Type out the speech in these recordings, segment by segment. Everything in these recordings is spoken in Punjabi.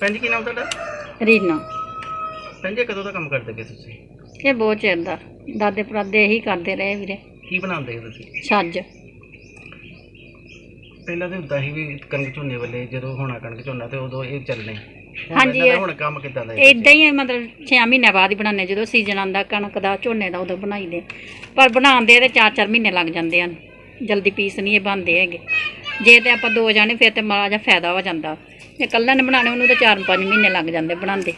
ਭੈਣ ਜੀ ਕੀ ਨਾਮ ਤੁਹਾਡਾ? ਰੀਨਾ। ਭੈਣ ਜੀ ਕਦੋਂ ਦਾ ਕੰਮ ਕਰਦੇ ਪਏ ਤੁਸੀਂ? ਇਹ ਬਹੁਤ ਚਿਰ ਦਾ। ਦਾਦੇ ਪਰਾਦੇ ਇਹੀ ਕਰਦੇ ਰਹੇ ਵੀਰੇ। ਕੀ ਬਣਾਉਂਦੇ ਹੋ ਤੁਸੀਂ? ਛੱਜ। ਪਹਿਲਾਂ ਤਾਂ ਹੁੰਦਾ ਸੀ ਵੀ ਕਣਕ ਝੋਨੇ ਵੇਲੇ ਜਦੋਂ ਹੋਣਾ ਕਣਕ ਝੋਨਾ ਤੇ ਉਦੋਂ ਇਹ ਚੱਲਣੇ। ਹੁਣ ਹਾਂਜੀ, ਇਹਨਾਂ ਦਾ ਇਹ- ਹੁਣ ਕੰਮ ਕਿੱਦਾਂ ਦਾ ਹੈ ਇਦਾਂ ਹੀ ਹੈ, ਮਤਲਬ 6 ਮਹੀਨੇ ਬਾਅਦ ਹੀ ਬਣਾਉਂਦੇ ਜਦੋਂ ਸੀਜ਼ਨ ਆਉਂਦਾ ਕਣਕ ਦਾ ਝੋਨੇ ਦਾ ਉਦੋਂ ਬਣਾਈਦੇ ਪਰ ਬਣਾਉਂਦੇ ਇਹਦੇ 4-4 ਮਹੀਨੇ ਲੱਗ ਜਾਂਦੇ ਹਨ। ਜਲਦੀ ਪੀਸ ਨਹੀਂ ਇਹ ਬਣਦੇ ਹੈਗੇ। ਜੇ ਤੇ ਆਪਾਂ ਦੋ ਜਾਣੇ ਫਿਰ ਤੇ ਮਾੜਾ ਜਿਹਾ ਫਾਇਦਾ ਹੋ ਜਾਂਦਾ। ਜੇ ਇਕੱਲਾ ਨੇ ਬਣਾਉਣੇ, ਉਹਨੂੰ ਤਾਂ 4-5 ਮਹੀਨੇ ਲੱਗ ਜਾਂਦੇ ਬਣਾਉਂਦੇ।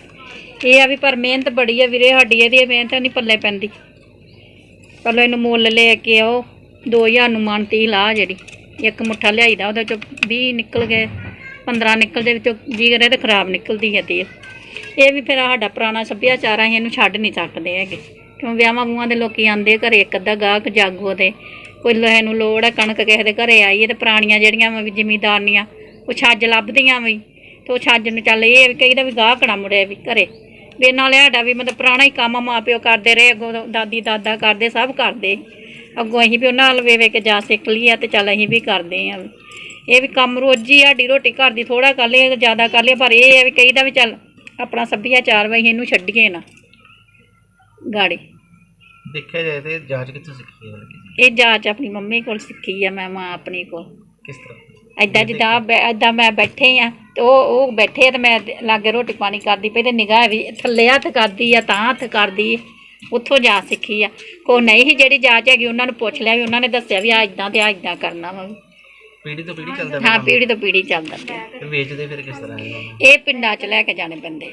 ਇਹ ਆ ਵੀ ਪਰ ਮਿਹਨਤ ਬੜੀ ਹੈ ਵੀਰੇ, ਸਾਡੀ ਇਹਦੀ ਮਿਹਨਤ ਨਹੀਂ ਪੱਲੇ ਪੈਂਦੀ। ਪਹਿਲਾਂ ਇਹਨੂੰ ਮੁੱਲ ਲੈ ਕੇ ਆਓ 2000 ਨੂੰ ਮਨ ਤੀ ਲਾ ਜਿਹੜੀ, ਇੱਕ ਮੁੱਠਾ ਲਿਆਈਦਾ, ਉਹਦੇ ਚੋਂ 20 ਨਿਕਲ ਗਏ 15 ਨਿਕਲਦੇ ਵਿੱਚੋਂ ਜੀ ਕਰੇ ਤਾਂ ਖਰਾਬ ਨਿਕਲਦੀ ਹੈ ਤੇਲ ਇਹ ਵੀ ਫਿਰ ਸਾਡਾ ਪੁਰਾਣਾ ਸੱਭਿਆਚਾਰ ਆ, ਅਸੀਂ ਇਹਨੂੰ ਛੱਡ ਨਹੀਂ ਸਕਦੇ ਹੈਗੇ। ਕਿਉਂ ਵਿਆਹਾਂ ਵੂਹਾਂ ਦੇ ਲੋਕੀ ਆਂਦੇ ਘਰੇ, ਇੱਕ ਅੱਧਾ ਗਾਹਕ ਜਾਗੋ ਦੇ ਕੋਈ ਲੋਹੇ ਨੂੰ ਲੋੜ ਹੈ ਕਣਕ ਕਿਸੇ ਦੇ ਘਰੇ ਆਈ ਹੈ ਤੇ ਪੁਰਾਣੀਆਂ ਜਿਹੜੀਆਂ ਵੀ ਜ਼ਿਮੀਦਾਰਨੀਆਂ ਉਹ ਛੱਜ ਲੱਭਦੀਆਂ ਵੀ। ਤੇ ਉਹ ਛੱਜ ਨੂੰ ਚੱਲ ਇਹ ਕਹੀਦਾ ਵੀ ਗਾਹਕ ਨਾ ਮੁੜੇ ਵੀ ਘਰੇ। ਵੀ ਨਾਲੇ ਸਾਡਾ ਵੀ ਮਤਲਬ ਪੁਰਾਣਾ ਹੀ ਕੰਮ ਮਾਂ ਪਿਓ ਕਰਦੇ ਰਹੇ ਅੱਗੋਂ ਦਾਦੀ ਦਾਦਾ ਕਰਦੇ ਸਭ ਕਰਦੇ। ਅੱਗੋਂ ਅਸੀਂ ਵੀ ਉਹਨਾਂ ਨਾਲ ਵੇ ਵੇ ਕੇ ਜਾ ਸਿੱਖ ਲਈ ਆ ਤੇ ਚੱਲ ਅਸੀਂ ਵੀ ਕਰਦੇ ਆ। ਇਹ ਵੀ ਕੰਮ ਰੋਜੀ ਸਾਡੀ ਰੋਟੀ ਘਰ ਦੀ ਥੋੜਾ ਕਰ ਲਈਏ ਜ਼ਿਆਦਾ ਕਰ ਲਈਏ ਪਰ ਇਹ ਹੈ ਵੀ ਕਹੀਦਾ ਵੀ ਚੱਲ ਆਪਣਾ ਸੱਭਿਆਚਾਰ ਵਾ ਅਸੀਂ ਇਹਨੂੰ ਛੱਡੀਏ ਨਾ। ਗਾੜੀ। ਦੇਖਿਆ ਜਾਏ ਤੇ ਜਾਂਚ ਕਿੱਥੋਂ ਸਿੱਖੀ ਹੈ ਇਹ ਜਾਚ ਆਪਣੀ ਮੰਮੀ ਕੋਲ ਸਿੱਖੀ ਆ ਮੈਂ ਮਾਂ ਆਪਣੀ ਕੋਲ। ਕਿਸ ਤਰ੍ਹਾਂ? ਐਦਾਂ ਜਿੱਦਾਂ ਬੈ- ਐਦਾਂ ਮੈਂ ਬੈਠੇ ਆ ਤੇ ਉਹ ਉਹ ਬੈਠੇ ਆ ਤੇ ਮੈਂ ਲਾਗੇ ਰੋਟੀ ਪਾਣੀ ਕਰਦੀ ਪਈ ਤੇ ਨਿਗਾਹ ਵੀ ਥੱਲੇ ਹੱਥ ਕਰਦੀ ਆ ਤਾਂ ਹੱਥ ਕਰਦੀ। ਉੱਥੋਂ ਜਾ ਸਿੱਖੀ ਆ ਕੋ ਨਹੀਂ ਸੀ ਜਿਹੜੀ ਜਾਚ ਹੈਗੀ ਉਹਨਾਂ ਨੂੰ ਪੁੱਛ ਲਿਆ ਵੀ ਉਹਨਾਂ ਨੇ ਦੱਸਿਆ ਵੀ ਆ ਇਦਾਂ ਤੇ ਆ ਇਦਾਂ ਕਰਨਾ ਵਾ ਪੀੜੀ ਤੋਂ ਪੀੜੀ ਚੱਲਦਾ ਹਾਂ? ਪੀੜੀ ਤੋਂ ਪੀੜੀ ਚੱਲਦਾ ਪਿਆ ਤੇ ਵੇਚਦੇ ਫਿਰ ਕਿਸ ਤਰ੍ਹਾਂ ਇਹਨਾਂ ਨੂੰ? ਇਹ ਪਿੰਡਾਂ 'ਚ ਲੈ ਕੇ ਜਾਣੇ ਪੈਂਦੇ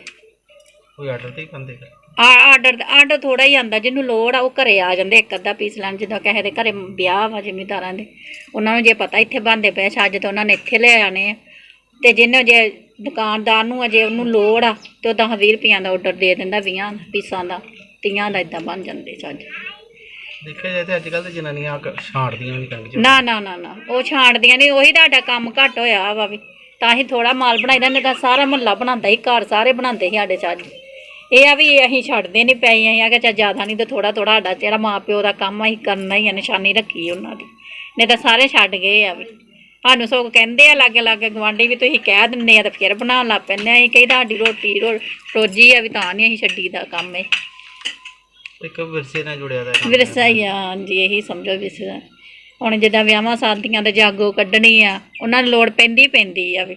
ਕੋਈ ਆਰਡਰ ਤੇ ਹੀ ਪਾਉਂਦੇ ਆ ਆਰਡਰ ਆਰਡਰ ਥੋੜਾ ਹੀ ਆਂਦਾ ਜਿਹਨੂੰ ਲੋੜ ਆ ਉਹ ਘਰੇ ਆ ਜਾਂਦੇ ਇੱਕ ਅੱਧਾ ਪੀਸ ਲੈਣ ਜਿੱਦਾਂ ਕਿਸੇ ਦੇ ਘਰੇ ਵਿਆਹ ਵਾ ਜ਼ਿਮੀਦਾਰਾਂ ਦੇ। ਉਹਨਾਂ ਨੂੰ ਜੇ ਪਤਾ ਇੱਥੇ ਬੰਦੇ ਪਏ ਛੱਜ ਤੇ ਉਹਨਾਂ ਨੇ ਇੱਥੇ ਲੈ ਆਣੇ ਆ। ਤੇ ਜਿਹਨੇ ਜੇ ਦੁਕਾਨਦਾਰ ਨੂੰ ਅਜੇ ਉਹਨੂੰ ਲੋੜ ਆ ਤੇ ਉਹ 10 20 ਰੁਪਈਆਂ ਦਾ ਆਰਡਰ ਦੇ ਦਿੰਦਾ 20 ਪੀਸਾਂ ਦਾ 30 ਦਾ ਇਦਾਂ ਬਣ ਜਾਂਦੇ ਛੱਜ। ਦੇਖਿਆ ਜਾਏ ਤੇ ਅੱਜ ਕੱਲ ਤੇ ਜਨਾਨੀਆਂ ਕ- ਛਾਂਟਦੀਆਂ ਵੀ ਕਣਕ ਨਾ ਨਾ ਨਾ ਨਾ ਉਹ ਛਾਂਟਦੀਆਂ ਨਹੀਂ ਉਹੀ ਤੁਹਾਡਾ ਕੰਮ ਘੱਟ ਹੋਇਆ ਵਾ ਵੀ। ਤਾਂ ਹੀ ਥੋੜਾ ਮਾਲ ਬਣਾਈਦਾ ਨਹੀਂ ਤਾਂ ਸਾਰਾ ਮੁਹੱਲਾ ਬਣਾਉਂਦਾ ਸੀ ਘਰ ਸਾਰੇ ਬਣਾਉਂਦੇ ਸੀ ਸਾਡੇ ਛੱਜ। ਇਹ ਆ ਵੀ ਅਸੀਂ ਛੱਡਦੇ ਨਹੀਂ ਪਏ ਅਸੀਂ ਆ ਕਿ ਚਾ ਜ਼ਿਆਦਾ ਨਹੀਂ ਤੇ ਥੋੜਾ ਥੋੜਾ ਸਾਡਾ ਜਿਹੜਾ ਮਾਂ ਪਿਓ ਦਾ ਕੰਮ ਆ, ਅਸੀਂ ਕਰਨਾ ਹੀ ਆ ਨਿਸ਼ਾਨੀ ਰੱਖੀ ਉਹਨਾਂ ਦੀ। ਨਹੀਂ ਤਾਂ ਸਾਰੇ ਛੱਡ ਗਏ ਆ ਵੀ। ਸਾਨੂੰ ਸਗੋਂ ਕਹਿੰਦੇ ਆ ਲਾਗੇ ਲਾਗੇ ਗਵਾਂਢੀ ਵੀ ਤੁਸੀਂ ਕਹਿ ਦਿੰਦੇ ਆ ਤੇ ਫਿਰ ਬਣਾਉਣ ਲੱਗ ਪੈਂਦੇ ਆ। ਅਸੀਂ ਕਹੀ ਸਾਡੀ ਰੋਟੀ ਰੋ- ਰੋਜੀ ਆ ਵੀ ਤਾਂ ਨਹੀਂ ਅਸੀਂ ਛੱਡੀ ਦਾ ਕੰਮ ਇਹ। ਇੱਕ ਵਿਰਸੇ ਨਾਲ ਜੁੜਿਆ ਦਾ ਕੰਮ ਵਿਰਸਾ ਹੀ। ਆ ਹਾਂਜੀ ਇਹੀ ਸਮਝੋ ਵਿਰਸਾ। ਹੁਣ ਜਿੱਦਾਂ ਵਿਆਹਾਂ ਸ਼ਾਦੀਆਂ ਦੇ ਜਾਗੋ ਕੱਢਣੀ ਆ ਉਹਨਾਂ ਨੂੰ ਲੋੜ ਪੈਂਦੀ ਪੈਂਦੀ ਆ ਵੀ।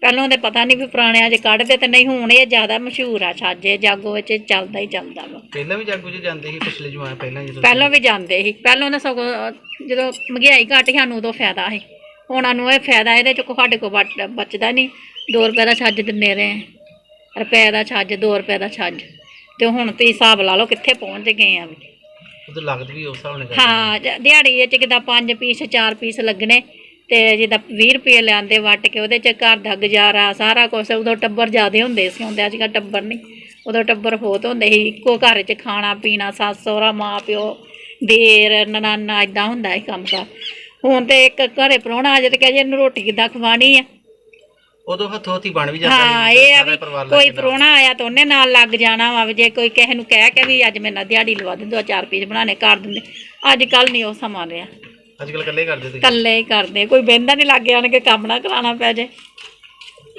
ਪਹਿਲਾਂ ਦੇ ਪਤਾ ਨਹੀਂ ਵੀ ਪੁਰਾਣਿਆਂ 'ਚ ਕੱਢਦੇ ਤੇ ਨਹੀਂ ਹੁਣ ਇਹ ਜ਼ਿਆਦਾ ਮਸ਼ਹੂਰ ਆ ਛਾਜੇ ਜਾਗੋ ਵਿੱਚ ਚੱਲਦਾ ਹੀ ਚੱਲਦਾ ਵਾ। ਪਹਿਲਾਂ ਵੀ ਜਾਗੋ 'ਚ ਜਾਂਦੇ ਸੀ ਪਿਛਲੇ ਜਮਾਨੇ ਪਹਿਲਾਂ ਜਦੋਂ ਪਹਿਲਾਂ ਵੀ ਜਾਂਦੇ ਸੀ। ਪਹਿਲਾਂ ਤਾਂ ਸਗੋਂ ਜਦੋਂ ਮਹਿੰਗਾਈ ਘੱਟ ਸੀ ਸਾਨੂੰ ਉਦੋਂ ਫਾਇਦਾ ਸੀ। ਉਹਨਾਂ ਨੂੰ ਇਹ ਫਾਇਦਾ ਇਹਦੇ 'ਚ ਸਾਡੇ ਕੋ ਬਚ- ਬਚਦਾ ਨਹੀਂ 2 ਰੁਪਏ ਦਾ ਛੱਜ ਦਿੰਦੇ ਰਹੇ ਰੁਪਏ ਦਾ ਛੱਜ 2 ਰੁਪਏ ਦਾ ਛੱਜ। ਤੇ ਹੁਣ ਤੁਸੀਂ ਹਿਸਾਬ ਲਾ ਲਓ ਕਿੱਥੇ ਪਹੁੰਚ ਗਏ ਆ। ਵੀ ਉਦੋਂ ਲੱਗਦ ਵੀ ਉਸ ਹਿਸਾਬ ਨਾਲ ਕਰਦੇ ਹਾਂ ਜ- ਦਿਹਾੜੀ ਵਿੱਚ ਕਿਦਾ ਪੰਜ ਪੀਸ ਚਾਰ ਪੀਸ ਲੱਗਣੇ। ਤੇ ਜਿੱਦਾਂ 20 ਰੁਪਏ ਲਿਆਂਦੇ ਵੱਟ ਕੇ ਉਹਦੇ ਚ ਘਰ ਦਾ ਗੁਜ਼ਾਰਾ ਸਾਰਾ ਕੁਝ ਉਦੋਂ ਟੱਬਰ ਜ਼ਿਆਦੇ ਹੁੰਦੇ ਸੀ ਹੁੰਦੇ ਅੱਜ ਕੱਲ੍ਹ ਟੱਬਰ ਨਹੀਂ। ਉਦੋਂ ਟੱਬਰ ਬਹੁਤ ਹੁੰਦੇ ਸੀ ਇੱਕੋ ਘਰ 'ਚ ਖਾਣਾ ਪੀਣਾ ਸੱਸ ਸਹੁਰਾ ਮਾਂ ਪਿਓ ਦੇਰ ਨਨਾਨਾ ਇਦਾਂ ਹੁੰਦਾ ਸੀ ਕੰਮ ਕਰ। ਹੁਣ ਤੇ ਇੱਕ ਘਰੇ ਪ੍ਰਾਹੁਣਾ ਆ ਜਾਏ ਤੇ ਕਹੇ ਜੀ ਇਹਨੂੰ ਰੋਟੀ ਕਿੱਦਾਂ ਖਵਾਣੀ ਆ। ਉਦੋਂ ਹੱਥੋਂ ਹੱਥੀ ਬਣ ਵੀ ਜਾਂਦਾ ਹਾਂ ਇਹ ਆ ਵੀ ਕੋਈ। ਪ੍ਰਾਹੁਣਾ ਆਇਆ ਤਾਂ ਉਹਨੇ ਨਾਲ ਲੱਗ ਜਾਣਾ ਵਾ ਵੀ ਜੇ ਕੋਈ ਕਿਸੇ ਨੂੰ ਕਹਿ ਕੇ ਵੀ ਅੱਜ ਮੇਰੇ ਨਾਲ ਦਿਹਾੜੀ ਲਵਾ ਦੇ ਦੋ ਚਾਰ ਪੀਸ ਬਣਾਣੇ ਕਰ ਦਿੰਦੇ। ਅੱਜ ਕੱਲ ਨਹੀਂ ਉਹ ਸਮਾਂ ਰਿਹਾ। ਅੱਜ ਕੱਲ ਇਕੱਲੇ ਕਰਦੇ ਤੁਸੀਂ? ਇਕੱਲੇ ਹੀ ਕਰਦੇ। ਕੋਈ ਬਹਿੰਦਾ ਨਹੀਂ ਲੱਗ ਆਣ ਕੇ ਕੰਮ ਨਾ ਕਰਾਉਣਾ ਪੈ ਜੇ।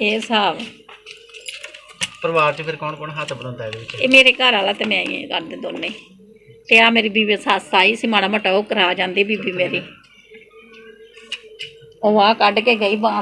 ਇਹ ਹਿਸਾਬ। ਪਰਿਵਾਰ 'ਚ ਫਿਰ ਕੌਣ ਕੌਣ ਹੱਥ ਬਣਾਉਂਦਾ ਇਹਦੇ ਵਿੱਚ? ਇਹ ਮੇਰੇ ਘਰ ਵਾਲਾ ਤੇ ਮੈਂ ਹੀ ਕਰਦੇ ਦੋਨੇ। ਤੇ ਆ ਮੇਰੀ ਬੀਬੀ ਸੱਸ ਆਈ ਸੀ ਮਾੜਾ ਮੋਟਾ ਉਹ ਕਰਾ ਜਾਂਦੀ ਬੀਬੀ ਮੇਰੀ। ਉਹ ਆ ਕੱਢ ਕੇ ਗਈ ਬਾਂਸ